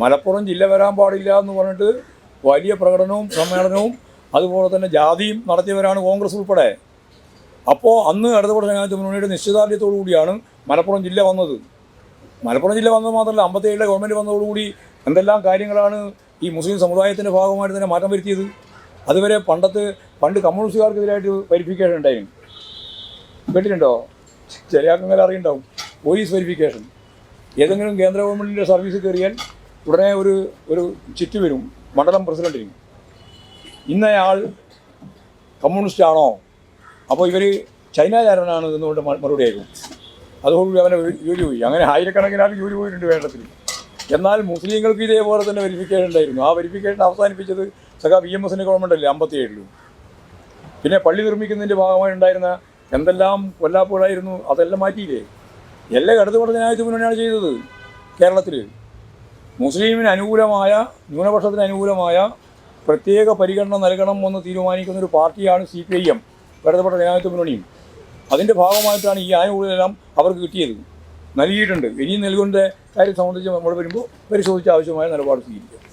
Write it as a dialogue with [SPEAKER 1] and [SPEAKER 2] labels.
[SPEAKER 1] മലപ്പുറം ജില്ല വരാൻ പാടില്ല എന്ന് പറഞ്ഞിട്ട് വലിയ പ്രകടനവും സമ്മേളനവും അതുപോലെ തന്നെ ജാതിയും നടത്തിയവരാണ് കോൺഗ്രസ് ഉൾപ്പെടെ. അപ്പോൾ അന്ന് ഇടതുപക്ഷ ജനാധിപത്യ മുന്നണിയുടെ നിശ്ചിതാർഢ്യത്തോടു കൂടിയാണ് മലപ്പുറം ജില്ല വന്നത്. മലപ്പുറം ജില്ല വന്നത് മാത്രമല്ല അമ്പത്തേഴിലെ ഗവൺമെന്റ് വന്നതോടുകൂടി എന്തെല്ലാം കാര്യങ്ങളാണ് ഈ മുസ്ലിം സമുദായത്തിന്റെ ഭാഗമായിട്ട് തന്നെ മാറ്റം വരുത്തിയത്. അതുവരെ പണ്ടത്ത് പണ്ട് കമ്മ്യൂണിസ്റ്റുകാർക്കെതിരായിട്ട് വെരിഫിക്കേഷൻ ഉണ്ടായിരുന്നു. കേട്ടിട്ടുണ്ടോ? ചില ആൾക്കാർ അറിയുണ്ടാവും. പോലീസ് വെരിഫിക്കേഷൻ ഏതെങ്കിലും കേന്ദ്ര ഗവൺമെന്റിന്റെ സർവീസ് കയറിയാൽ ഉടനെ ഒരു ഒരു ചിറ്റ് വരും. മണ്ഡലം പ്രസിഡന്റിന് ഇന്നയാൾ കമ്മ്യൂണിസ്റ്റ് ആണോ അപ്പോൾ ഇവർ ചൈനക്കാരനാണ് എന്നുകൊണ്ട് മറുപടി ആയിരുന്നു അതുകൊണ്ട് അവനെ ജോലി പോയി അങ്ങനെ ആയിരക്കണക്കിന് ആൾ ജോലി പോയിട്ടുണ്ട് വേണ്ടത്തിൽ. എന്നാൽ മുസ്ലിങ്ങൾക്ക് ഇതേപോലെ തന്നെ വെരിഫിക്കേഷൻ ഉണ്ടായിരുന്നു. ആ വെരിഫിക്കേഷൻ അവസാനിപ്പിച്ചത് സഖാ വി എം എസിന്റെ ഗവൺമെന്റ് അല്ലേ അമ്പത്തി ഏഴിലും പിന്നെ പള്ളി നിർമ്മിക്കുന്നതിന്റെ ഭാഗമായി ഉണ്ടായിരുന്ന എന്തെല്ലാം കൊല്ലാപ്പുകളായിരുന്നു അതെല്ലാം മാറ്റിയില്ലേ? എല്ലാം ഇടതുപക്ഷ ജനാധിപത്യ മുന്നണിയാണ് ചെയ്തത് കേരളത്തിൽ മുസ്ലിമിന് അനുകൂലമായ ന്യൂനപക്ഷത്തിന് അനുകൂലമായ പ്രത്യേക പരിഗണന നൽകണം എന്ന് തീരുമാനിക്കുന്ന ഒരു പാർട്ടിയാണ് സി പി ഐ എം ഇടതുപക്ഷ ജനാധിപത്യ മുന്നണിയും. അതിന്റെ ഭാഗമായിട്ടാണ് ഈ ആനുകൂല്യമെല്ലാം അവർക്ക് കിട്ടിയത്. നൽകിയിട്ടുണ്ട്. ഇനിയും നൽകേണ്ട കാര്യം സംബന്ധിച്ച് നമ്മൾ വരുമ്പോൾ പരിശോധിച്ച് ആവശ്യമായ നിലപാട് സ്വീകരിക്കുക